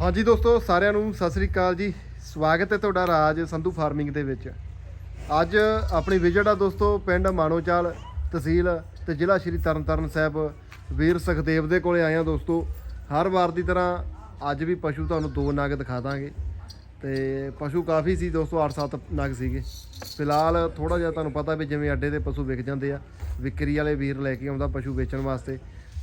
ਹਾਂਜੀ ਦੋਸਤੋ, ਸਾਰਿਆਂ ਨੂੰ ਸਤਿ ਸ੍ਰੀ ਅਕਾਲ ਜੀ। ਸਵਾਗਤ ਹੈ ਤੁਹਾਡਾ ਰਾਜ ਸੰਧੂ ਫਾਰਮਿੰਗ ਦੇ ਵਿੱਚ। ਅੱਜ ਆਪਣੀ ਵਿਜ਼ਿਟ ਆ ਦੋਸਤੋ, ਪਿੰਡ ਮਾਨੋਚਾਲ ਤਹਿਸੀਲ ਤੇ ਜ਼ਿਲ੍ਹਾ ਸ਼੍ਰੀ ਤਰਨਤਾਰਨ ਸਾਹਿਬ। ਵੀਰ ਸੁਖਦੇਵ ਦੇ ਕੋਲੇ ਆਏ ਆ ਦੋਸਤੋ। ਹਰ ਵਾਰ ਦੀ ਤਰ੍ਹਾਂ ਅੱਜ ਵੀ ਪਸ਼ੂ ਤੁਹਾਨੂੰ ਦੋ ਨਗ ਦਿਖਾ ਦਾਂਗੇ। ਤੇ ਪਸ਼ੂ ਕਾਫੀ ਸੀ ਦੋਸਤੋ 8-7 ਨਗ ਸੀਗੇ। ਫਿਲਹਾਲ ਥੋੜਾ ਜਿਹਾ ਤੁਹਾਨੂੰ ਪਤਾ ਵੀ ਜਿਵੇਂ ਅੱਡੇ ਦੇ ਪਸ਼ੂ ਵਿਕ ਜਾਂਦੇ ਆ। ਵਿਕਰੀ ਵਾਲੇ ਵੀਰ ਲੈ ਕੇ ਆਉਂਦਾ ਪਸ਼ੂ ਵੇਚਣ ਵਾਸਤੇ।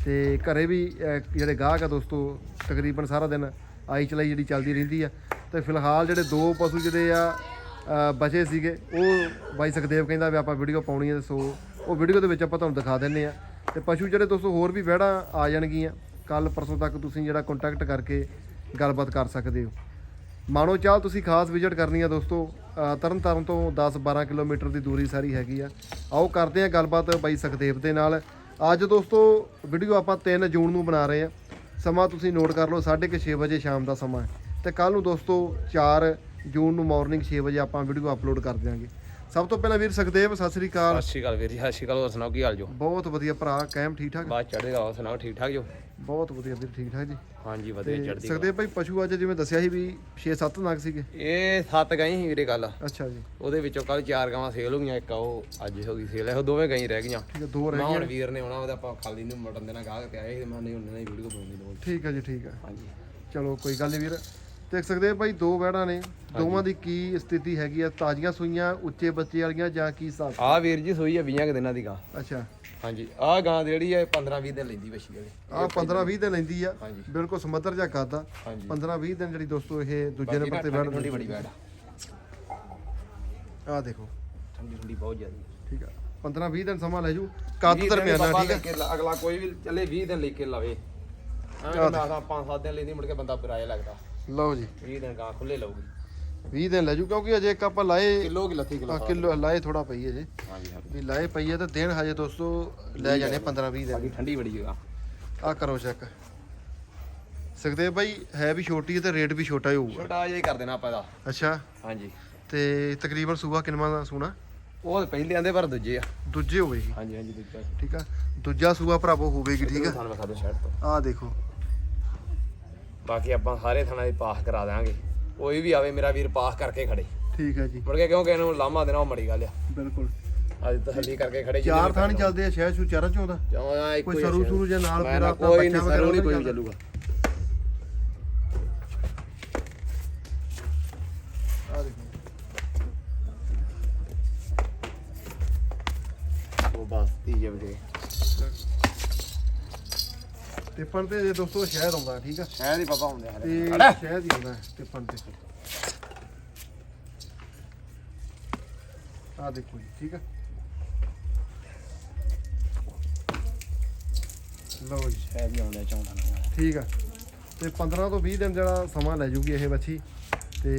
ਤੇ ਘਰੇ ਵੀ ਜਿਹੜੇ ਗਾਹਕ ਆ ਦੋਸਤੋ, ਤਕਰੀਬਨ ਸਾਰਾ ਦਿਨ ਆਈ ਚਲਾਈ ਜਿਹੜੀ ਚੱਲਦੀ ਰਹਿੰਦੀ ਆ। ਤੇ ਫਿਲਹਾਲ ਜਿਹੜੇ ਦੋ ਪਸ਼ੂ ਜਿਹੜੇ ਆ ਬਚੇ ਸੀਗੇ ਉਹ ਬਾਈ ਸੁਖਦੇਵ ਕਹਿੰਦਾ ਵੀ ਆਪਾਂ ਵੀਡੀਓ ਪਾਉਣੀ ਹੈ ਸੋ ਉਹ ਵੀਡੀਓ ਦੇ ਵਿੱਚ ਆਪਾਂ ਤੁਹਾਨੂੰ ਦਿਖਾ ਦਿੰਨੇ ਆ। ਤੇ ਪਸ਼ੂ ਜਿਹੜੇ ਦੋਸਤੋ ਹੋਰ ਵੀ ਵਹਿੜਾਂ ਆ ਜਾਣਗੀਆਂ। ਕੱਲ ਪਰਸੋਂ ਤੱਕ ਤੁਸੀਂ ਜਿਹੜਾ ਕੰਟੈਕਟ ਕਰਕੇ ਗੱਲਬਾਤ ਕਰ ਸਕਦੇ ਹੋ। ਮਾਣੋ ਚਾਹ ਤੁਸੀਂ ਖਾਸ ਵਿਜ਼ਿਟ ਕਰਨੀ ਆ ਦੋਸਤੋ ਅ, ਤਰਨ ਤਾਰਨ ਤੋਂ 10-12 ਕਿਲੋਮੀਟਰ ਦੀ ਦੂਰੀ ਸਾਰੀ ਹੈਗੀ ਆ। ਆਓ ਕਰਦੇ ਆ ਗੱਲਬਾਤ ਬਾਈ ਸੁਖਦੇਵ ਦੇ ਨਾਲ। ਅੱਜ ਦੋਸਤੋ ਵੀਡੀਓ ਆਪਾਂ 3 ਜੂਨ ਨੂੰ ਬਣਾ ਰਹੇ ਆ। ਸਮਾਂ ਤੁਸੀਂ ਨੋਟ ਕਰ ਲਓ 6:30 ਵਜੇ ਸ਼ਾਮ ਦਾ ਸਮਾਂ ਹੈ। ਤੇ ਕੱਲ ਨੂੰ ਦੋਸਤੋ 4 ਜੂਨ ਨੂੰ ਮਾਰਨਿੰਗ 6 ਵਜੇ ਆਪਾਂ ਵੀਡੀਓ ਅਪਲੋਡ ਕਰ ਦਿਆਂਗੇ। ਸਭ ਤੋਂ ਪਹਿਲਾਂ ਵੀਰ ਸੁਖਦੇਵ ਸਤਿ ਸ੍ਰੀ ਅਕਾਲ। ਸਤਿ ਸ਼੍ਰੀ ਅਕਾਲ ਵੀਰ ਜੀ ਸਤਿ ਸ਼੍ਰੀ ਅਕਾਲ ਹੋਰ ਸੁਣਾਓ ਕੀ ਹਾਲ ਜੋ? ਬਹੁਤ ਵਧੀਆ ਭਰਾ ਕਾਇਮ ਠੀਕ ਠਾਕ? ਬਾਅਦ ਚੜ੍ਹਦੇ ਰਹੋ ਸੁਣਾਓ ਠੀਕ ਠਾਕ ਜੋ? ਬਹੁਤ ਵਧੀਆ ਵੀਰ ਠੀਕ ਠਾਕ ਜੀ। ਹਾਂਜੀ ਵਧੀਆ ਚੜ੍ਹਦੀ ਸੁਖਦੇਵ ਭਾਈ ਪਸ਼ੂ ਅੱਜ ਜਿਵੇਂ ਦੱਸਿਆ ਸੀ ਵੀ 6-7 ਨਗ ਸੀਗੇ। ਇਹ ਸੱਤ ਗਈ ਸੀ ਵੀਰੇ ਗੱਲ ਅੱਛਾ ਜੀ। ਉਹਦੇ ਵਿੱਚੋਂ ਕੱਲ ਚਾਰ ਗਾਵਾਂ ਸੇਲ ਹੋ ਗਈਆਂ ਇੱਕ ਆ ਉਹ ਅੱਜ ਹੋ ਗਈ ਸੇਲ ਉਹ ਦੋਵੇਂ ਗਈ ਰਹਿ ਗਈਆਂ। ਠੀਕ ਹੈ ਦੋ ਰਹਿ ਮੈਂ ਹੁਣ ਵੀਰ ਨੇ ਆਉਣਾ ਉਹਦੇ ਆਪਾਂ ਖਾਲੀ ਨੂੰ ਮਟਨ ਦੇਣਾ ਗਾਹਕ ਤੇ ਆਏ ਸੀ ਮੈਂ ਨਹੀਂ ਉਹਨਾਂ ਦੀ ਵੀਡੀਓ ਬਣਾਉਣੀ ਲੋੜ ਠੀਕ ਹੈ ਜੀ ਠੀਕ ਹੈ ਹਾਂਜੀ। ਚਲੋ ਕੋਈ ਗੱਲ ਨਹੀਂ ਵੀਰ। ਦੇਖ ਸਕਦੇ ਆ ਭਾਈ ਦੋ ਵੈੜਾਂ ਨੇ। ਦੋਵਾਂ ਦੀ ਕੀ ਸਥਿਤੀ ਹੈਗੀ ਆ? ਤਾਜ਼ੀਆਂ ਸੂਈਆਂ ਉੱਚੇ ਬੱਚੇ ਵਾਲੀਆਂ ਜਾਂ ਕੀ ਹਿਸਾਬ ਆਹ ਵੀਰ ਜੀ ਸੋਈ ਆ 20 ਕੁ ਦਿਨਾਂ ਦੀ ਗਾਂ। ਅੱਛਾ। ਹਾਂਜੀ ਆਹ ਗਾਂ ਜਿਹੜੀ ਹੈ 15 20 ਦਿਨ ਲੈਂਦੀ ਵਸ਼ੀ ਵਾਲੇ। ਆ 15 20 ਦਿਨ ਲੈਂਦੀ ਆ। ਹਾਂਜੀ। ਬਿਲਕੁਲ ਸਮੱਧਰ ਜਾਂ ਕਾਦਾ ਹਾਂਜੀ। 15 20 ਦਿਨ ਜਿਹੜੀ ਦੋਸਤੋ ਇਹ ਦੂਜੇ ਨੰਬਰ ਤੇ ਵੈੜ ਠੰਡੀ ਬੜੀ ਬੈੜ ਆ। ਦੇਖੋ। ਠੰਡੀ ਠੰਡੀ ਬਹੁਤ ਜ਼ਿਆਦੀ ਠੀਕ ਆ। 15 20 ਦਿਨ ਸਮਾਂ ਲੈ ਜੂ। ਕੱਦ ਦਰਮਿਆਨਾ ਠੀਕ ਆ। ਆ ਅਗਲਾ ਕੋਈ ਵੀ ਚੱਲੇ 20 ਦਿਨ ਲੈ ਕੇ ਲਾਵੇ ਹਾਂ ਮੈਂ ਆਖਾਂ 5-7 ਦਿਨ ਲੈਂਦੀ ਮੁੜ ਕੇ ਬੰਦਾ ਕਿਰਾਇਆ ਲੱਗਦਾ। ਲਓ ਜੀ। 20 ਦਿਨ ਗਾਂ ਖੁੱਲੇ ਲਊਗੀ। 20 ਦਿਨ ਲੈ ਜੂ ਕਿਉਂਕਿ ਅਜੇ ਇੱਕ ਆਪਾਂ ਲਾਏ ਕਿਲੋ ਕੀ ਲੱਥੀ ਕਿਲੋ ਕਿਲੋ ਲਾਏ ਥੋੜਾ ਪਈ ਅਜੇ ਹਾਂਜੀ ਹਾਂਜੀ। ਵੀ ਲਾਏ ਪਈ ਤੇ ਦਿਨ ਹਜੇ ਦੋਸਤੋ ਲੈ ਜਾਣੇ 15 20 ਦਿਨ। ਬਾਕੀ ਠੰਡੀ ਬੜੀ ਜਗ੍ਹਾ ਆ ਕਰੋ ਚੈੱਕ ਸੁਖਦੇਵ ਭਾਈ ਹੈ ਵੀ ਛੋਟੀ ਹੈ ਤੇ ਰੇਟ ਵੀ ਛੋਟਾ ਹੀ ਹੋਊਗਾ। ਛੋਟਾ ਜਿਹਾ ਹੀ ਕਰ ਦੇਣਾ ਆਪਾਂ ਇਹਦਾ। ਅੱਛਾ। ਹਾਂਜੀ। ਤੇ ਤਕਰੀਬਨ ਸੂਬਾ ਕਿੰਨਾ ਦਾ ਸੂਣਾ? ਉਹ ਪਹਿਲੇ ਆਂਦੇ ਪਰ ਦੂਜੇ ਆ। ਦੂਜੇ ਹੋਵੇਗੀ। ਹਾਂਜੀ ਹਾਂਜੀ ਦੂਜਾ। ਠੀਕ ਆ। ਦੂਜਾ ਸੂਆ ਭਰਾਵੋ ਹੋਵੇਗੀ ਠੀਕ ਆ? ਤੁਹਾਨੂੰ ਵਿਖਾ ਦੋ ਸ਼ਰਟ ਤੋਂ। ਆ ਦੇਖੋ। ਬਾਕੀ ਆਪਾਂ ਸਾਰੇ ਥਾਣਾ ਦੀ ਪਾਸ ਕਰਾ ਦਾਂਗੇ ਕੋਈ ਵੀ ਆਵੇ ਮੇਰਾ ਵੀਰ ਪਾਸ ਕਰਕੇ ਖੜੇ। ਠੀਕ ਹੈ ਜੀ। ਮੁੜ ਕੇ ਕਿਉਂਕਿ ਇਹਨੂੰ ਲਾਮਾ ਦੇਣਾ ਉਹ ਮੜੀ ਗੱਲ ਆ। ਬਿਲਕੁਲ। ਅੱਜ ਤਸੱਲੀ ਕਰਕੇ ਖੜੇ ਚਾਰ ਥਾਂ ਨੀ ਚੱਲਦੇ ਆ ਸ਼ਹਿਰ ਸ਼ੂ ਚਾਰਾਂ ਚੋਂ ਦਾ ਕੋਈ ਸਰੂ ਸਰੂ ਜਾਂ ਨਾਲ ਪੂਰਾ ਕੋਈ ਨਹੀਂ ਸਰੂ ਨਹੀਂ ਕੋਈ ਚੱਲੂਗਾ। ਟਿੱਪਣ ਤੇ ਦੋਸਤੋ ਸ਼ਹਿਰ ਆਉਂਦਾ ਠੀਕ ਆ? ਸ਼ਾਇਦ ਹੀ ਪਾਪਾ ਹੁੰਦੇ ਤੇ ਹਰੇ ਸ਼ਹਿਰ ਹੀ ਆਉਂਦਾ ਟਿੱਪਣ ਤੇ। ਆ ਦੇਖੋ ਜੀ ਠੀਕ ਆ? ਲਓ ਜੀ। ਸ਼ਾਇਦ ਹੀ ਆਉਂਦੇ ਚਾਹੁੰਦਾ ਠੀਕ ਆ। ਤੇ 15 ਤੋਂ 20 ਦਿਨ ਜਿਹੜਾ ਸਮਾਂ ਲੈ ਜੂਗੀ ਇਹ ਬੱਚੀ ਤੇ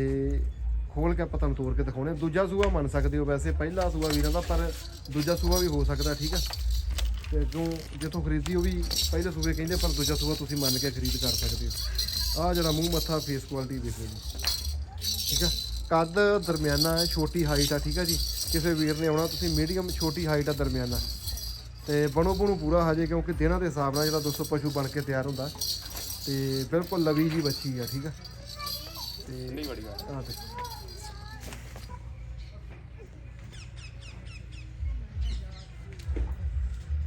ਖੋਲ ਕੇ ਆਪਾਂ ਤੁਹਾਨੂੰ ਤੋੜ ਕੇ ਦਿਖਾਉਣੇ। ਦੂਜਾ ਸੂਆ ਮੰਨ ਸਕਦੇ ਹੋ ਵੈਸੇ ਪਹਿਲਾ ਸੂਆ ਵੀਰਾਂ ਦਾ ਪਰ ਦੂਜਾ ਸੂਆ ਵੀ ਹੋ ਸਕਦਾ ਠੀਕ ਆ? ਤੇ ਜੋ ਜਿੱਥੋਂ ਖਰੀਦੀ ਉਹ ਵੀ ਪਹਿਲੇ ਸੂਏ ਕਹਿੰਦੇ ਪਰ ਦੂਜਾ ਸੂਆ ਤੁਸੀਂ ਮੰਨ ਕੇ ਖਰੀਦ ਕਰ ਸਕਦੇ ਹੋ। ਆ ਜਿਹੜਾ ਮੂੰਹ ਮੱਥਾ ਫੇਸ ਕੁਆਲਿਟੀ ਦੇਖ ਜੀ। ਠੀਕ ਆ? ਕੱਦ ਦਰਮਿਆਨਾ ਹੈ ਛੋਟੀ ਹਾਈਟ ਆ ਠੀਕ ਆ ਜੀ? ਕਿਸੇ ਵੀਰ ਨੇ ਆਉਣਾ ਤੁਸੀਂ ਮੀਡੀਅਮ ਛੋਟੀ ਹਾਈਟ ਆ ਦਰਮਿਆਨਾ। ਤੇ ਬਣੋ ਬਣੂ ਪੂਰਾ ਹਜੇ ਕਿਉਂਕਿ ਦਿਨਾਂ ਦੇ ਹਿਸਾਬ ਨਾਲ ਜਿਹੜਾ ਦੋਸਤੋ ਪਸ਼ੂ ਬਣ ਕੇ ਤਿਆਰ ਹੁੰਦਾ। ਤੇ ਬਿਲਕੁਲ ਲਵੀ ਜੀ ਬੱਚੀ ਆ ਠੀਕ ਆ? ਤੇ ਠੰਡੀ ਬੜੀ ਆ। ਤੇ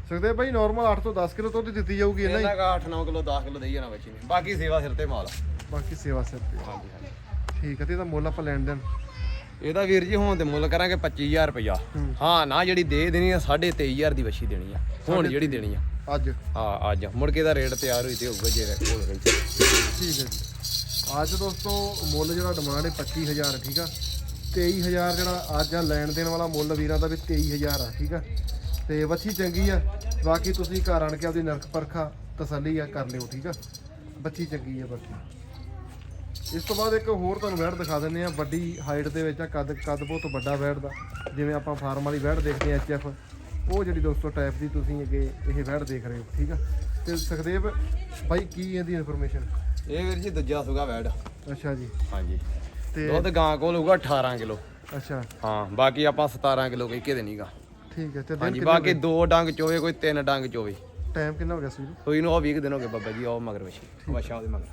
ਸਕਦੇ ਭਾਈ ਨਾਰਮਲ 8 ਤੋਂ 10 ਕਿਲੋ ਦੁੱਧ ਦਿੱਤੀ ਜਾਊਗੀ ਇਹਨਾਂ ਹੀ ਇਹਨਾਂ ਦਾ 8-9 ਕਿਲੋ 10 ਕਿਲੋ ਦੇਈ ਜਾਣਾ ਬੱਚੀ ਨੇ ਬਾਕੀ ਸੇਵਾ ਸਿਰ ਤੇ ਮਾਲ ਆ। ਬਾਕੀ ਸੇਵਾ ਸਿਰ ਤੇ। ਹਾਂਜੀ ਹਾਂਜੀ। ਠੀਕ ਹੈ ਤੇ ਇਹਦਾ ਮੁੱਲ ਆਪਾਂ ਲੈਣ ਦੇਣ। ਇਹਦਾ ਵੀਰ ਜੀ ਹੁਣ ਤੇ ਮੁੱਲ ਕਰਾਂਗੇ 25000 ਰੁਪਇਆ। ਹੂੰ। ਹਾਂ ਨਾ ਜਿਹੜੀ ਦੇ ਦੇਣੀ ਆ 23500 ਦੀ ਬੱਚੀ ਦੇਣੀ ਆ। ਹੁਣ ਜਿਹੜੀ ਦੇਣੀ ਆ। ਅੱਜ। ਹਾਂ ਅੱਜ। ਮੁੜ ਕੇ ਦਾ ਰੇਟ ਤਿਆਰ ਹੋਈ ਤੇ ਹੋਊਗਾ ਜੇ ਕੋਲ ਰਹੀ ਠੀਕ ਹੈ ਜੀ। ਅੱਜ ਦੋਸਤੋ ਮੁੱਲ ਜਿਹੜਾ ਡਿਮਾਂਡ ਹੈ 25000 ਠੀਕ ਆ? 23000 ਜਿਹੜਾ ਅੱਜ ਆ ਲੈਣ ਦੇਣ ਵਾਲਾ ਮੁੱਲ ਵੀਰਾਂ ਦਾ ਵੀ 23000 ਆ ਠੀਕ ਆ? ਤੇ ਵੱਛੀ ਚੰਗੀ ਆ। ਬਾਕੀ ਤੁਸੀਂ ਘਰ ਆਣ ਕੇ ਆਪਦੀ ਨਰਕ ਪਰਖਾ ਤਸੱਲੀ ਆ ਕਰ ਲਿਓ ਠੀਕ ਆ? ਬੱਚੀ ਚੰਗੀ ਆ ਬਾਕੀ। ਇਸ ਤੋਂ ਬਾਅਦ ਇੱਕ ਹੋਰ ਤੁਹਾਨੂੰ ਵੈੜ ਦਿਖਾ ਦਿੰਦੇ ਆ ਵੱਡੀ ਹਾਈਟ ਦੇ ਵਿੱਚ ਆ ਕੱਦ ਕੱਦ ਬਹੁਤ ਵੱਡਾ ਵੈੜ ਦਾ ਜਿਵੇਂ ਆਪਾਂ ਫਾਰਮ ਵਾਲੀ ਵੈੜ ਦੇਖਦੇ ਆ ਐਚਐਫ ਉਹ ਜਿਹੜੀ ਦੋਸਤੋ ਟਾਈਪ ਦੀ ਤੁਸੀਂ ਅੱਗੇ ਇਹ ਵੈੜ ਦੇਖ ਰਹੇ ਹੋ ਠੀਕ ਆ? ਤੇ ਸੁਖਦੇਵ ਬਾਈ ਕੀ ਇਹਦੀ ਇਨਫੋਰਮੇਸ਼ਨ ਇਹ ਵੀਰ ਜੀ ਦੂਜਾ ਸੁਗਾ ਵੈੜ। ਅੱਛਾ ਜੀ। ਹਾਂਜੀ। ਤੇ ਦੁੱਧ ਗਾਂ ਕੋਲ ਹੋਊਗਾ 18 ਕਿਲੋ। ਅੱਛਾ। ਹਾਂ ਬਾਕੀ ਆਪਾਂ 17 ਕਿਲੋ ਕਹਿ ਕੇ ਦੇਣੀਗਾ ਠੀਕ ਹੈ ਤੇ ਦਿਨ ਹਾਂਜੀ ਬਾਕੀ ਦੋ ਡੰਗ ਚੋਵੇ ਕੋਈ ਤਿੰਨ ਡੰਗ ਚੋਵੇ। ਟਾਈਮ ਕਿੰਨਾ ਹੋ ਗਿਆ ਸੀ ਕੋਈ ਨੂੰ ਉਹ 20 ਦਿਨ ਹੋ ਗਏ ਬਾਬਾ ਜੀ ਉਹ ਮਗਰ ਵਛੀ ਵਛਾ ਉਹਦੇ ਮਗਰ।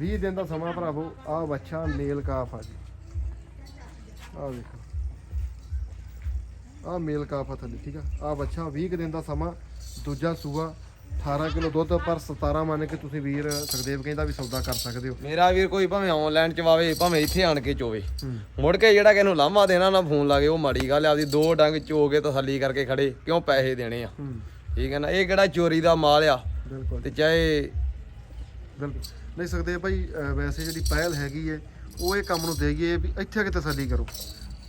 20 ਦਿਨ ਦਾ ਸਮਾਂ ਭਰਾਵੋ ਆ ਬੱਚਾ ਮੇਲ ਕਾਫ ਆ ਜੀ। ਆ ਵੇਖੋ। ਆ ਮੇਲ ਕਾਫ ਆ ਥੱਲੇ ਠੀਕ ਆ? ਆ ਬੱਚਾ 20 ਕੁ ਦਿਨ ਦਾ ਸਮਾਂ ਦੂਜਾ ਸੂਆ 18 ਕਿਲੋ ਦੁੱਧ ਪਰ 17 ਮੰਨ ਕੇ ਤੁਸੀਂ ਵੀਰ ਸੁਖਦੇਵ ਕਹਿੰਦਾ ਵੀ ਸੌਦਾ ਕਰ ਸਕਦੇ ਹੋ। ਮੇਰਾ ਵੀਰ ਕੋਈ ਭਾਵੇਂ ਆਨਲਾਈਨ ਚਵਾਵੇ ਭਾਵੇਂ ਇੱਥੇ ਆਣ ਕੇ ਚੋਵੇ। ਮੁੜ ਕੇ ਜਿਹੜਾ ਕਿਸੇ ਨੂੰ ਲਾਮਾ ਦੇਣਾ ਨਾ ਫੋਨ ਲਾ ਕੇ ਉਹ ਮਾੜੀ ਗੱਲ ਆ ਆਪਦੀ ਦੋ ਡੰਗ ਚੋ ਕੇ ਤਸੱਲੀ ਕਰਕੇ ਖੜੇ ਕਿਉਂ ਪੈਸੇ ਦੇਣੇ ਆ? ਠੀਕ ਹੈ ਨਾ? ਇਹ ਕਿਹੜਾ ਚੋਰੀ ਦਾ ਮਾਲ ਆ? ਬਿਲਕੁਲ। ਤੇ ਚਾਹੇ ਬਿਲਕੁਲ। ਨਹੀਂ ਸਕਦੇ ਭਾਈ ਵੈਸੇ ਜਿਹੜੀ ਪਹਿਲ ਹੈਗੀ ਏ ਉਹ ਇਹ ਕੰਮ ਨੂੰ ਦੇਈਏ ਵੀ ਇੱਥੇ ਕੇ ਤਸੱਲੀ ਕਰੋ।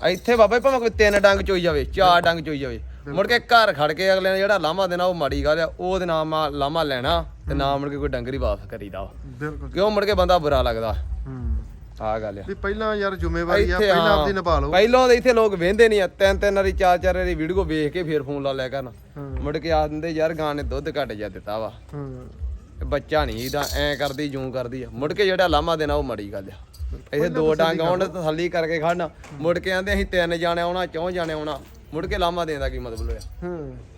ਇੱਥੇ ਬਾਬਾ ਭਾਵੇਂ ਕੋਈ ਤਿੰਨ ਡੰਗ ਚੋਈ ਜਾਵੇ ਚਾਰ ਡੰਗ ਚੋਈ ਜਾਵੇ ਮੁੜ ਕੇ ਘਰ ਖੜ ਕੇ ਅਗਲੇ ਨੇ ਜਿਹੜਾ ਲਾਮਾ ਦੇਣਾ ਉਹ ਮਾੜੀ ਗੱਲ ਆ ਉਹਦੇ ਨਾਮ ਆ ਲਾਮਾ ਲੈਣਾ ਤੇ ਨਾ ਮੁੜ ਕੇ ਕੋਈ ਡੰਗਰੀ ਵਾਪਸ ਕਰੀਦਾ। ਬਿਲਕੁਲ। ਕਿਉਂ ਮੁੜ ਕੇ ਬੰਦਾ ਬੁਰਾ ਲੱਗਦਾ? ਹੂੰ। ਆਹ ਗੱਲ ਆ। ਵੀ ਪਹਿਲਾਂ ਯਾਰ ਜ਼ਿੰਮੇਵਾਰੀ ਆ ਇੱਥੇ ਪਹਿਲਾਂ ਹਾਂ। ਆਪਦੀ ਨਿਭਾ ਲਓ। ਪਹਿਲਾਂ ਤਾਂ ਇੱਥੇ ਲੋਕ ਵੇਂਦੇ ਨਹੀਂ ਆ ਤਿੰਨ ਤਿੰਨ ਵਾਰੀ ਚਾਰ ਚਾਰ ਵਾਰੀ ਵੀਡੀਓ ਵੇਖ ਕੇ ਫੇਰ ਫੋਨ ਲਾ ਲਿਆ ਕਰਨ। ਹਾਂ। ਮੁੜ ਕੇ ਆ ਦਿੰਦੇ ਯਾਰ ਗਾਂ ਨੇ ਦੁੱਧ ਘੱਟ ਜਾ ਦਿੱਤਾ ਵਾ। ਹਾਂ। ਇਹ ਬੱਚਾ ਨਹੀਂ ਇਹਦਾ ਐ ਕਰਦੀ ਜੂੰ ਕਰਦੀ ਆ। ਮੁੜ ਕੇ ਜਿਹੜਾ ਲਾਮਾ ਦੇਣਾ ਉਹ ਮੜੀ ਗੱਲ ਆ। ਇੱਥੇ ਦੋ ਡੰਗ ਆਉਣ ਤਸੱਲੀ ਕਰਕੇ ਖੜਨਾ। ਮੁੜ ਕੇ ਆਂਦੇ ਅਸੀਂ ਤਿੰਨ ਜਾਣੇ ਆਉਣਾ ਚੌਂ ਜਾਣੇ ਆਉਣਾ। ਮੁੜ ਕੇ ਲਾਮਾ ਦੇਣ ਦਾ ਕੀ ਮਤਲਬ ਹੋਇਆ? ਹਾਂ।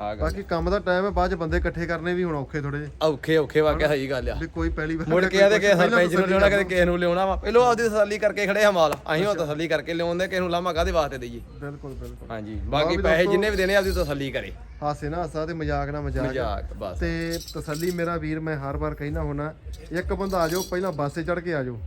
ਆ ਗੱਲ ਬਾਕੀ ਕੰਮ ਦਾ ਟਾਈਮ ਹੈ ਬਾਅਦ ਚ ਬੰਦੇ ਇਕੱਠੇ ਕਰਨੇ ਵੀ ਹੁਣ ਔਖੇ ਥੋੜੇ ਜਿਹੇ। ਔਖੇ ਔਖੇ ਵਾਕਿਆ ਸਹੀ ਗੱਲ ਆ। ਵੀ ਕੋਈ ਪਹਿਲੀ ਵਾਰ ਮੁੜ ਕੇ ਆਦੇ ਕਿ ਸਰਪੰਚ ਨੂੰ ਲਿਆਉਣਾ ਕਦੇ ਕਿਸੇ ਨੂੰ ਲਿਆਉਣਾ ਵਾ। ਪਹਿਲਾਂ ਆਪਦੀ ਤਸੱਲੀ ਕਰਕੇ ਖੜੇ ਆ ਮਾਲ। ਅਸੀਂ ਉਹ ਤਸੱਲੀ ਕਰਕੇ ਲਿਆਉਂਦੇ ਕਿਸੇ ਨੂੰ ਲਾਮਾ ਕਾਦੇ ਵਾਸਤੇ ਦਈਏ? ਬਿਲਕੁਲ ਬਿਲਕੁਲ। ਹਾਂਜੀ ਬਾਕੀ ਪੈਸੇ ਜਿੰਨੇ ਵੀ ਦੇਣੇ ਆਪਦੀ ਤਸੱਲੀ ਕਰੇ। ਹਾਸੇ ਨਾ ਹਾਸਾ ਤੇ ਮਜ਼ਾਕ ਨਾ ਮਜ਼ਾਕ। ਮਜ਼ਾਕ ਬਸ। ਤੇ ਤਸੱਲੀ ਮੇਰਾ ਵੀਰ ਮੈਂ ਹਰ ਵਾਰ ਕਹਿਣਾ ਹੁਣਾ ਇੱਕ ਬੰਦਾ ਆ ਜਾਓ ਪਹਿਲਾਂ ਬੱਸੇ ਚੜ ਕੇ ਆ ਜਾਓ।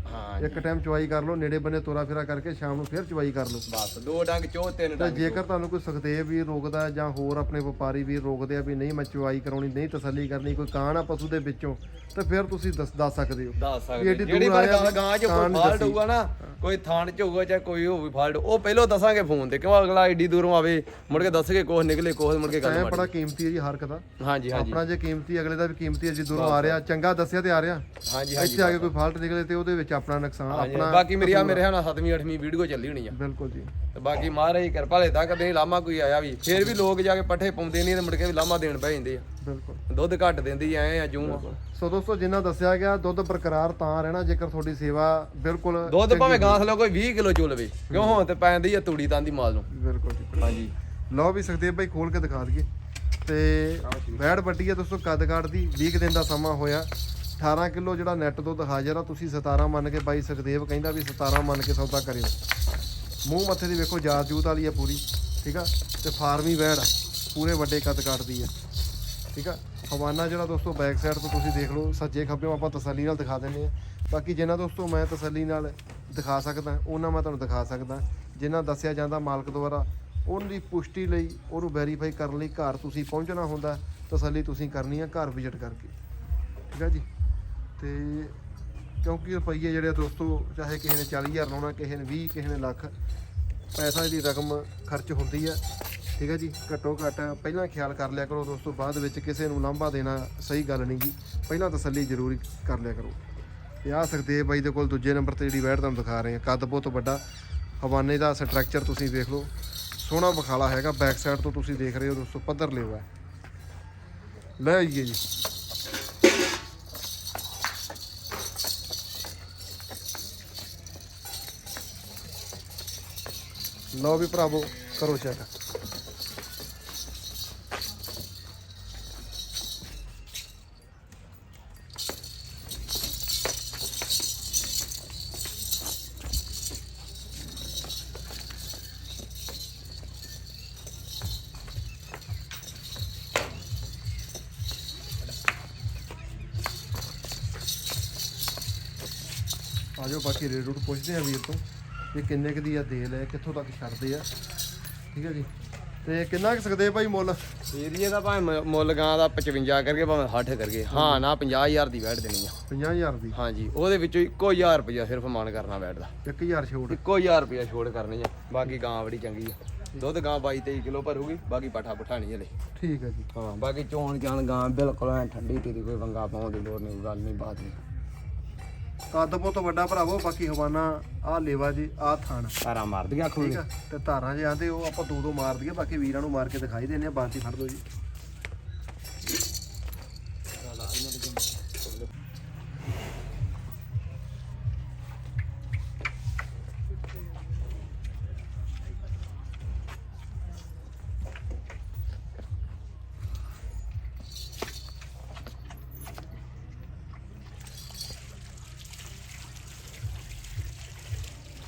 ਇੱਕ ਟਾਈਮ ਚਵਾਈ ਕਰ ਲਓ ਨੇੜੇ ਬੰਨੇ ਤੋਰਾ ਫੇਰਾ ਕਰਕੇ ਸ਼ਾਮ ਨੂੰ ਫਿਰ ਚਵਾਈ ਕਰ ਲਓ। ਬਸ ਦੋ ਡੰਗ ਚੋ ਤਿੰਨ ਡੰਗ। ਜੇਕਰ ਤੁਹਾਨੂੰ ਕੋਈ ਸੁਖਦੇਵ ਵੀਰ ਰੋਕਦਾ ਜਾਂ ਹੋਰ ਆਪਣੇ ਵਪਾਰੀ ਵੀਰ ਰੋਕਦੇ ਆ ਵੀ ਨਹੀਂ ਮੈਂ ਕਰਾਉਣੀ ਨਹੀਂ ਤਸੱਲੀ ਕਰਨੀ ਕੋਈ ਕਾਣ ਆ ਪਸ਼ੂ ਦੇ ਵਿੱਚੋਂ ਤੇ ਫਿਰ ਤੁਸੀਂ ਦੱਸ ਦੱਸ ਸਕਦੇ ਹੋ। ਦੱਸ ਸਕਦੇ ਐਡੀ ਜਿਹੜੀ ਆਇਆ ਗਾਂ ਗਾਂ ਚ ਕੋਈ ਫਾਲਟ ਦੱਸੀ। ਹੋਊਗਾ ਨਾ ਕੋਈ ਥਾਣ ਚ ਹੋਊਗਾ ਚਾਹੇ ਕੋਈ ਹੋਵੇ ਫਾਲਟ ਉਹ ਪਹਿਲਾਂ ਦੱਸਾਂਗੇ ਫੋਨ ਤੇ ਕਿਉਂ ਅਗਲਾ ਏਡੀ ਦੂਰੋਂ ਆਵੇ ਮੁੜ ਕੇ ਦੱਸਗੇ ਕੋਹ ਨਿਕਲੇ ਕੋਹ ਮੁੜ ਕੇ ਗੱਲ ਟਾਈਮ ਬੜਾ ਕੀਮਤੀ ਹੈ ਜੀ ਹਰ ਇੱਕ ਦਾ। ਹਾਂਜੀ ਹਾਂਜੀ। ਆਪਣਾ ਜੇ ਕੀਮਤੀ ਅਗਲੇ ਦਾ ਵੀ ਕੀਮਤੀ ਹੈ ਜੀ ਦੂਰੋਂ ਆ ਰਿਹਾ ਚੰਗਾ ਦੱਸਿਆ ਤੇ ਆ ਰਿਹਾ। ਹਾਂਜੀ ਇੱਥੇ ਆ ਕੇ ਕੋਈ ਫਾਲਟ ਨਿਕਲੇ ਤੇ ਉਹਦੇ ਵਿੱਚ ਆਪਣਾ ਨੁਕਸਾਨ ਹਾਂਜੀ ਆਪਣਾ ਬਾਕੀ ਮੇਰੀ ਆ ਮੇਰੇ ਹਾਲ 7ਵੀਂ 8ਵੀਂ ਵੀਡੀਓ ਚੱਲੀ ਹੋਣੀ ਆ। ਬਿਲਕੁਲ ਜੀ। ਤੇ ਬਾਕੀ ਮਹਾਰਾਜ ਦੀ ਕਿਰਪਾ ਲੈ ਤੱਕ ਦੇ ਲਾਮਾ ਕੋਈ ਆਇਆ ਵੀ ਫੇਰ ਵੀ ਲੋਕ ਜਾ ਕੇ ਪੱਠੇ ਪਾਉਂਦੇ ਨਹੀਂ ਤੇ ਮੁੜ ਕੇ ਵੀ ਲਾਮਾ ਦੇਣ ਪੈ ਜਾਂਦੇ ਆ। ਬਿਲਕੁਲ। ਦੁੱਧ ਘੱਟ ਦਿੰਦੀ ਐ ਆ ਜੂੰ। ਆ। ਸੋ ਦੋਸਤੋ ਜਿੰਨਾ ਦੱਸਿਆ ਗਿਆ ਦੁੱਧ ਬਰਕਰਾਰ ਤਾਂ ਰਹਿਣਾ ਜੇਕਰ ਤੁਹਾਡੀ ਸੇਵਾ ਬਿਲਕੁਲ ਦੁੱਧ ਭਾਵੇਂ ਗਾਂ ਥਲੇ ਕੋਈ 20 ਕਿਲੋ ਚੋ ਲਵੇ ਕਿਉਂ? ਹੁਣ ਤੇ ਪੈਂਦੀ ਆ ਤੂੜੀ ਤਾਂ ਦੀ ਮਾਲ ਨੂੰ। ਬਿਲਕੁਲ ਜੀ ਹਾਂਜੀ। ਲਓ ਵੀ ਸਕਦੇ ਭਾਈ ਖੋਲ ਕੇ ਦਿਖਾ ਦਈਏ। ਤੇ ਵੈੜ ਵੱਡੀ ਹੈ ਦੋਸਤੋ ਕੱਦ ਕਾਠ ਦੀ। 20 ਕੁ ਦਿਨ ਦਾ ਸਮਾਂ ਹੋਇਆ। 18 ਕਿਲੋ ਜਿਹੜਾ ਨੈਟ ਦੁੱਧ ਹਾਜ਼ਰ ਆ ਤੁਸੀਂ 17 ਮੰਨ ਕੇ ਬਾਈ ਸੁਖਦੇਵ ਕਹਿੰਦਾ ਵੀ 17 ਮੰਨ ਕੇ ਸੌਦਾ ਕਰਿਓ। ਮੂੰਹ ਮੱਥੇ ਦੀ ਵੇਖੋ, ਜਾਤ ਜੂਤ ਵਾਲੀ ਆ ਪੂਰੀ, ਠੀਕ ਆ? ਤੇ ਫਾਰਮੀ ਵੈੜ ਪੂਰੇ ਵੱਡੇ ਕੱਦ ਕੱਟਦੀ ਦੀ ਆ, ਠੀਕ ਆ? ਹਵਾਨਾ ਜਿਹੜਾ ਦੋਸਤੋ ਬੈਕ ਸਾਈਡ ਤੋਂ ਤੁਸੀਂ ਦੇਖ ਲਓ, ਸੱਜੇ ਖੱਬੇ ਆਪਾਂ ਤਸੱਲੀ ਨਾਲ ਦਿਖਾ ਦਿੰਨੇ ਆ। ਬਾਕੀ ਜਿੰਨਾ ਦੋਸਤੋ ਮੈਂ ਤਸੱਲੀ ਨਾਲ ਦਿਖਾ ਸਕਦਾ, ਉਹਨਾਂ ਮੈਂ ਤੁਹਾਨੂੰ ਦਿਖਾ ਸਕਦਾ। ਜਿੰਨਾ ਦੱਸਿਆ ਜਾਂਦਾ ਮਾਲਕ ਦੁਆਰਾ ਉਹਨਾਂ ਦੀ ਪੁਸ਼ਟੀ ਲਈ, ਉਹਨੂੰ ਵੈਰੀਫਾਈ ਕਰਨ ਲਈ ਘਰ ਤੁਸੀਂ ਪਹੁੰਚਣਾ ਹੁੰਦਾ, ਤਸੱਲੀ ਤੁਸੀਂ ਕਰਨੀ ਆ ਘਰ ਵਿਜ਼ਿਟ ਕਰਕੇ। ਠੀਕ ਆ ਜੀ? ਤੇ ਕਿਉਂਕਿ ਰੁਪਈਏ ਜਿਹੜੇ ਆ ਦੋਸਤੋ, ਚਾਹੇ ਕਿਸੇ ਨੇ 40000 ਲਾਉਣਾ, ਕਿਸੇ ਨੇ 20 ਕਿਸੇ ਨੇ ਲੱਖ, ਪੈਸਾ ਦੀ ਰਕਮ ਖਰਚ ਹੁੰਦੀ ਆ, ਠੀਕ ਹੈ ਜੀ? ਘੱਟੋ ਘੱਟ ਪਹਿਲਾਂ ਖਿਆਲ ਕਰ ਲਿਆ ਕਰੋ ਦੋਸਤੋ, ਬਾਅਦ ਵਿੱਚ ਕਿਸੇ ਨੂੰ ਲਾਂਭਾ ਦੇਣਾ ਸਹੀ ਗੱਲ ਨਹੀਂ ਗੀ ਪਹਿਲਾਂ ਤਸੱਲੀ ਜ਼ਰੂਰੀ ਕਰ ਲਿਆ ਕਰੋ। ਤੇ ਆ ਸੁਖਦੇਵ ਬਾਈ ਦੇ ਕੋਲ ਦੂਜੇ ਨੰਬਰ ਤੇ ਜਿਹੜੀ ਵੈਟ ਤੁਹਾਨੂੰ ਦਿਖਾ ਰਹੇ ਹਾਂ, ਕੱਦ ਬਹੁਤ ਵੱਡਾ, ਹਵਾਨੇ ਦਾ ਸਟਰਕਚਰ ਤੁਸੀਂ ਦੇਖ ਲਓ। ਸੋਹਣਾ ਬਖਾਲਾ ਹੈਗਾ ਬੈਕ ਸਾਈਡ ਤੋਂ ਤੁਸੀਂ ਦੇਖ ਰਹੇ ਹੋ ਦੋਸਤੋ, ਪੱਧਰ ਲਿਓ ਹੈ ਲੈ ਆਈਏ ਜੀ। ਲਓ ਵੀ ਭਰਾਵੋ ਕਰੋ ਚੈੱਕ ਆਜੋ ਬਾਕੀ ਰੇਟ ਰੂਟ ਪੁੱਛਦੇ ਆ ਵੀਰ ਤੋਂ। ਵੀ ਕਿੰਨੇ ਕੁ ਦੀ ਆ ਦੇਲ ਹੈ ਕਿੱਥੋਂ ਤੱਕ ਛੱਡਦੇ ਆ। ਠੀਕ ਹੈ ਜੀ। ਤੇ ਕਿੰਨਾ ਕੁ ਸਕਦੇ ਭਾਈ ਮੁੱਲ? ਏਰੀਏ ਦਾ ਭਾਵੇਂ ਮੁੱਲ ਗਾਂ ਦਾ 55 ਕਰਕੇ ਭਾਵੇਂ 60 ਕਰਕੇ। ਹਾਂ ਨਾ 50000 ਦੀ ਵੈਟ ਦੇਣੀ ਆ। 50000 ਦੀ? ਹਾਂਜੀ ਉਹਦੇ ਵਿੱਚੋਂ ਇੱਕੋ 1000 ਰੁਪਇਆ ਸਿਰਫ ਮਾਨ ਕਰਨਾ ਵੈਟ ਦਾ। 1000 ਛੋੜ ਇੱਕੋ 1000 ਰੁਪਇਆ ਛੋੜ ਕਰਨੀ ਆ। ਬਾਕੀ ਗਾਂ ਬੜੀ ਚੰਗੀ ਆ। ਦੁੱਧ ਗਾਂ 22 23 ਕਿਲੋ ਭਰੂਗੀ ਬਾਕੀ ਪਾਠਾ ਪੁੱਠਾ ਨਹੀਂ ਹਲੇ। ਠੀਕ ਹੈ ਜੀ। ਹਾਂ ਬਾਕੀ ਚੋਣ ਚਾਣ ਗਾਂ ਬਿਲਕੁਲ ਐ ਠੰਡੀ ਢੀਰੀ ਕੋਈ ਵੰਗਾ ਪਾਉਣ ਦੀ ਲੋੜ ਨਹੀਂ ਗੱਲ ਨਹੀਂ ਬਾਤ ਨਹੀਂ। ਕੱਦ ਬਹੁਤ ਵੱਡਾ ਭਰਾਵੋ ਬਾਕੀ ਹਵਾਨਾ ਆ ਲੇਵਾ ਜੀ ਆ ਥਾਣ। ਤਾਰਾ ਮਾਰਦੀਆਂ ਠੀਕ ਆ? ਤੇ ਧਾਰਾਂ ਜੇ ਆਂਦੇ ਉਹ ਆਪਾਂ ਦੋ ਦੋ ਮਾਰ ਦਈਏ ਬਾਕੀ ਵੀਰਾਂ ਨੂੰ ਮਾਰ ਕੇ ਦਿਖਾਈ ਦਿੰਨੇ ਆ ਬਾਕੀ ਫੜ ਲਓ ਜੀ।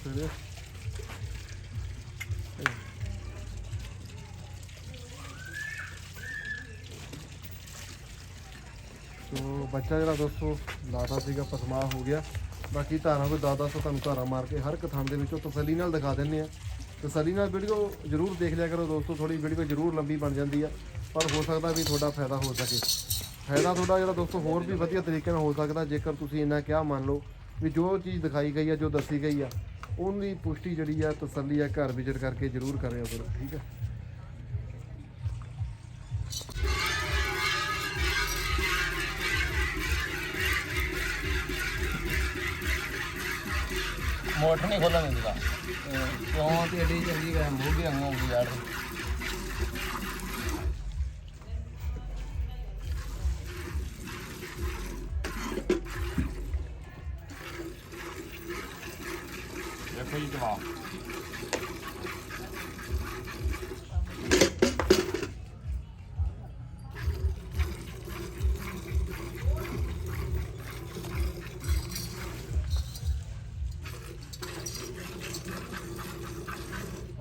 ਸਕਦੇ ਹੋ ਸੋ ਬੱਚਾ ਜਿਹੜਾ ਦੋਸਤੋ ਲਾਤਾ ਸੀਗਾ ਪਸਮਾ ਹੋ ਗਿਆ ਬਾਕੀ ਧਾਰਾਂ ਕੋਈ 10 10 ਤੁਹਾਨੂੰ ਧਾਰਾਂ ਮਾਰ ਕੇ ਹਰ ਇੱਕ ਥਾਂ ਦੇ ਵਿੱਚੋਂ ਤਸੱਲੀ ਨਾਲ ਦਿਖਾ ਦਿੰਨੇ ਆ ਤਸੱਲੀ ਨਾਲ ਵੀਡੀਓ ਜਰੂਰ ਦੇਖ ਲਿਆ ਕਰੋ ਦੋਸਤੋ ਥੋੜੀ ਵੀਡੀਓ ਜਰੂਰ ਲੰਬੀ ਬਣ ਜਾਂਦੀ ਆ ਪਰ ਹੋ ਸਕਦਾ ਵੀ ਤੁਹਾਡਾ ਫਾਇਦਾ ਹੋ ਸਕੇ ਫਾਇਦਾ ਤੁਹਾਡਾ ਜਿਹੜਾ ਦੋਸਤੋ ਹੋਰ ਵੀ ਵਧੀਆ ਤਰੀਕੇ ਨਾਲ ਹੋ ਸਕਦਾ ਜੇਕਰ ਤੁਸੀਂ ਇੰਨਾ ਕਿਹਾ ਮੰਨ ਲਓ ਵੀ ਜੋ ਚੀਜ਼ ਦਿਖਾਈ ਗਈ ਆ ਜੋ ਦੱਸੀ ਗਈ ਆ ਉਹਦੀ ਪੁਸ਼ਟੀ ਜਿਹੜੀ ਆ ਤਸੱਲੀ ਆ ਘਰ ਵਿਜ਼ਿਟ ਕਰਕੇ ਜਰੂਰ ਕਰਿਓ ਕਰੋ ਠੀਕ ਆ? ਮੋਟਰ ਨਹੀਂ ਖੋਲਣ ਦਿੰਦਾ। ਕਿਉਂ? ਤੇ ਏਡੀ ਚੰਗੀ ਗਾ ਮੂੰਹ ਵੀ ਅੰਗੋਂ ਯਾਰ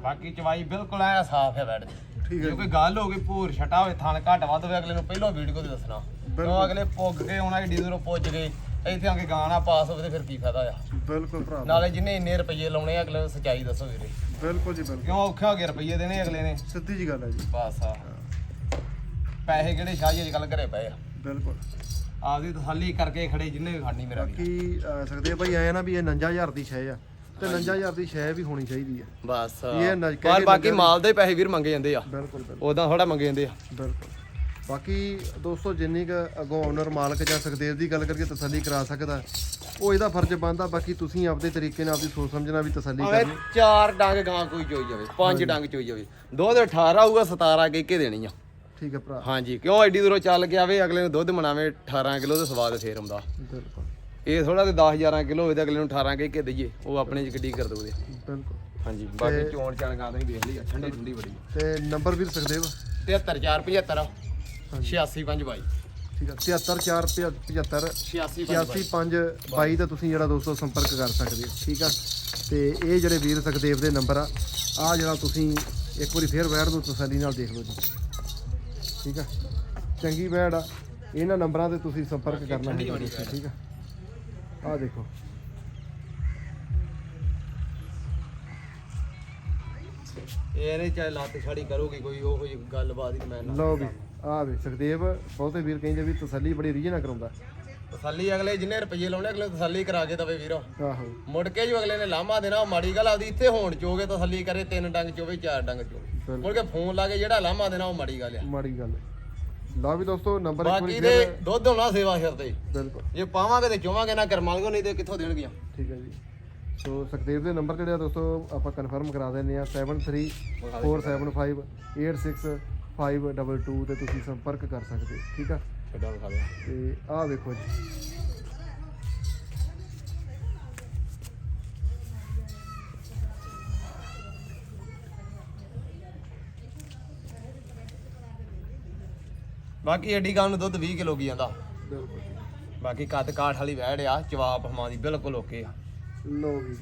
ਬਾਕੀ ਚਵਾਈ ਬਿਲਕੁਲ ਐ ਸਾਫ਼ ਹੈ ਬੈਠ ਠੀਕ ਹੈ ਜੇ ਕੋਈ ਗੱਲ ਹੋ ਗਈ ਭੂਰ ਛਟਾ ਹੋਵੇ ਥਣ ਘੱਟ ਵੱਧ ਹੋਵੇ ਅਗਲੇ ਨੂੰ ਪਹਿਲਾਂ ਵੀਡੀਓ ਤੇ ਦੱਸਣਾ। ਕਿਉਂ ਅਗਲੇ ਪੁੱਗ ਕੇ ਆਉਣਾ ਏਡੀ ਦੂਰੋਂ ਪੁੱਜ ਗਏ ਇੱਥੇ ਆ ਕੇ ਗਾਣਾ ਪਾਸ ਹੋਵੇ ਤੇ ਫਿਰ ਕੀ ਫਾਇਦਾ ਆ? ਬਿਲਕੁਲ ਭਰਾ ਨਾਲੇ ਜਿੰਨੇ ਇੰਨੇ ਰੁਪਏ ਲਾਉਣੇ ਆ, ਅਗਲੇ ਨੂੰ ਸੱਚਾਈ ਦੱਸੋ ਵੀਰੇ। ਬਿਲਕੁਲ ਜੀ ਬਿਲਕੁਲ। ਕਿਉਂ ਔਖੇ ਹੋ ਗਏ ਰੁਪਏ ਦੇਣੇ ਅਗਲੇ ਨੇ? ਸਿੱਧੀ ਜੀ ਗੱਲ ਹੈ ਜੀ। ਬਸ ਆ। ਪੈਸੇ ਕਿਹੜੇ ਸ਼ਾਹੀ ਅੱਜ ਕੱਲ ਘਰੇ ਪਏ ਆ। ਬਿਲਕੁਲ। ਆਪਦੀ ਤਸੱਲੀ ਕਰਕੇ ਖੜੇ ਜਿੰਨੇ ਵੀ ਖੜਨੀ ਮੇਰਾ ਵੀ। ਬਾਕੀ ਅਹ, ਸਕਦੇ ਆ ਭਾਈ ਆਏ ਨਾ ਵੀ ਇਹ 59000 ਦੀ ਸ਼ੈ ਆ। ਤੇ 59000 ਦੀ ਸ਼ੈ ਵੀ ਹੋਣੀ ਚਾਹੀਦੀ ਆ ਬਸ ਇਹ ਨਜ਼ ਕਹਿ ਪਰ ਕੇ ਬਾਕੀ ਨਜ਼ਰ- ਮਾਲ ਦੇ ਪੈਸੇ ਵੀਰ ਮੰਗੇ ਜਾਂਦੇ ਆ। ਬਿਲਕੁਲ ਬਿਲਕੁਲ। ਉਦਾਂ ਥੋੜਾ ਮੰਗੇ ਜਾਂਦੇ ਆ। ਬਿਲਕੁਲ। ਬਾਕੀ ਦੋਸਤੋ ਜਿੰਨੀ ਕੁ ਅਗੋਂ ਓਨਰ ਮਾਲਕ ਜਾਂ ਸੁਖਦੇਵ ਦੀ ਗੱਲ ਕਰਕੇ ਤਸੱਲੀ ਕਰਾ ਸਕਦਾ ਉਹ ਇਹਦਾ ਫਰਜ਼ ਬਣਦਾ ਬਾਕੀ ਤੁਸੀਂ ਆਪਦੇ ਤਰੀਕੇ ਨਾਲ ਆਪਦੀ ਸੋਚ ਸਮਝਣਾ ਵੀ ਤਸੱਲੀ ਕਰਨੀ। ਚਾਰ ਡੰਗ ਗਾਂ ਕੋਈ ਚੋਈ ਜਾਵੇ ਪੰਜ ਡੰਗ ਚੋਈ ਜਾਵੇ। ਦੁੱਧ 18 ਆਊਗਾ 17 ਕਹਿ ਕੇ ਦੇਣੀ ਆ। ਠੀਕ ਹੈ ਭਰਾ। ਹਾਂਜੀ ਕਿਉਂ ਐਡੀ ਦੂਰੋਂ ਚੱਲ ਕੇ ਆਵੇ ਅਗਲੇ ਨੂੰ ਦੁੱਧ ਬਣਾਵੇ 18 ਕਿਲੋ ਦੇ ਸਵਾਦ ਫੇਰ ਆਉਂਦਾ। ਬਿਲਕੁਲ। ਇਹ ਥੋੜਾ ਤੇ 10 11 ਕਿਲੋ ਹੋਵੇ ਤੇ ਅਗਲੇ ਨੂੰ 18 ਕਹਿ ਕੇ ਦਈਏ ਉਹ ਆਪਣੇ ਚ ਗੱਡੀ ਕਰ ਦੋਗੇ ਬਿਲਕੁਲ। ਹਾਂਜੀ ਬਾਕੀ ਚੋਣ ਚਾਣ ਗਾਂ ਤੁਸੀਂ ਵੇਖ ਲਈ ਆ, ਠੰਡੀ ਠੰਡੀ ਬੜੀ ਤੇ ਨੰਬਰ ਵੀ ਸੁਖਦੇਵ? 73475 86522 ਠੀਕ ਹੈ 73475 86522 86522 ਦਾ ਤੁਸੀਂ ਜਿਹੜਾ ਦੋਸਤੋ ਸੰਪਰਕ ਕਰ ਸਕਦੇ ਹੋ ਠੀਕ ਆ? ਤੇ ਇਹ ਜਿਹੜੇ ਵੀਰ ਸੁਖਦੇਵ ਦੇ ਨੰਬਰ ਆ ਆ ਜਿਹੜਾ ਤੁਸੀਂ ਇੱਕ ਵਾਰੀ ਫੇਰ ਵੈੜ ਨੂੰ ਤਸੱਲੀ ਨਾਲ ਦੇਖ ਲਓ ਜੀ। ਠੀਕ ਆ? ਚੰਗੀ ਵੈੜ ਆ ਇਹਨਾਂ ਨੰਬਰਾਂ ਤੇ ਤੁਸੀਂ ਸੰਪਰਕ ਕਰਨਾ ਹੈ ਠੀਕ ਆ? ਆ ਦੇਖੋ। ਇਹ ਨਹੀਂ ਚਾਹੇ ਲੱਤ ਛਾੜੀ ਕਰੂਗੀ ਕੋਈ ਉਹ ਜਿਹੀ ਗੱਲਬਾਤ ਹੀ ਮੈਂ ਨਾ ਲਓ ਵੀ ਆ ਵੇ ਸੁਖਦੇਵ ਬਹੁਤੇ ਵੀਰ ਕਹਿੰਦੇ ਵੀ ਤਸੱਲੀ ਬੜੀ ਰੀਝ ਨਾਲ ਕਰਾਉਂਦਾ। ਤਸੱਲੀ ਅਗਲੇ ਜਿੰਨੇ ਰੁਪਏ ਲਾਉਣੇ ਅਗਲੇ ਤਸੱਲੀ ਕਰਾ ਕੇ ਦਵੇ ਵੀਰੋ। ਆਹੋ। ਮੁੜ ਕੇ ਜੋ ਅਗਲੇ ਨੇ ਲਾਮਾ ਦੇਣਾ ਉਹ ਮਾੜੀ ਗੱਲ ਆਪਦੀ ਇੱਥੇ ਹੋਣ ਚੋਗੇ ਤਸੱਲੀ ਕਰੇ ਤਿੰਨ ਡੰਗ ਚੋਵੇ ਚਾਰ ਡੰਗ ਚੋਵੇ। ਮੁੜ ਕੇ ਫੋਨ ਲਾ ਕੇ ਜਿਹੜਾ ਲਾਮਾ ਦੇਣਾ ਉਹ ਮਾੜੀ ਗੱਲ ਆ। ਮਾੜੀ ਗੱਲ ਹੈ ਲਓ ਵੀ ਦੋਸਤੋ ਨੰਬਰ ਇੱਕ ਬਾਕੀ ਵਾਰੀ ਦੇ ਫੇਰ ਦੁੱਧ ਹੋਣਾ ਸੇਵਾ ਸਿਰ ਤੇ। ਬਿਲਕੁਲ। ਜੇ ਪਾਵਾਂਗੇ ਤੇ ਚੋਵਾਂਗੇ ਨਾ ਕਰਮਾਂਗੇ ਨਹੀਂ ਤੇ ਕਿੱਥੋਂ ਦੇਣਗੀਆਂ? ਠੀਕ ਹੈ ਜੀ। ਸੋ ਸੁਖਦੇਵ ਦੇ ਨੰਬਰ ਜਿਹੜੇ ਆ ਦੋਸਤੋ ਆਪਾਂ ਕਨਫਰਮ ਕਰਾ ਦਿੰਦੇ ਆ 7347586522 ਤੇ ਤੁਸੀਂ ਸੰਪਰਕ ਕਰ ਸਕਦੇ ਹੋ। ਠੀਕ ਆ? ਛੱਡਾ ਵਿਖਾ ਦਿਓ ਤੇ ਆਹ ਵੇਖੋ ਜੀ। ਬਾਕੀ ਐਡੀ ਗਾਂ ਨੂੰ ਦੁੱਧ 20 ਕਿਲੋ ਕੀ ਜਾਂਦਾ। ਬਿਲਕੁਲ ਬਾਕੀ ਕੱਦ ਕਾਠ ਵਾਲੀ ਵੈੜ ਆ ਜਵਾਬ ਹਮਾਂ ਦੀ ਬਿਲਕੁਲ ਓਕੇ ਆ। ਲੋ ਵੀ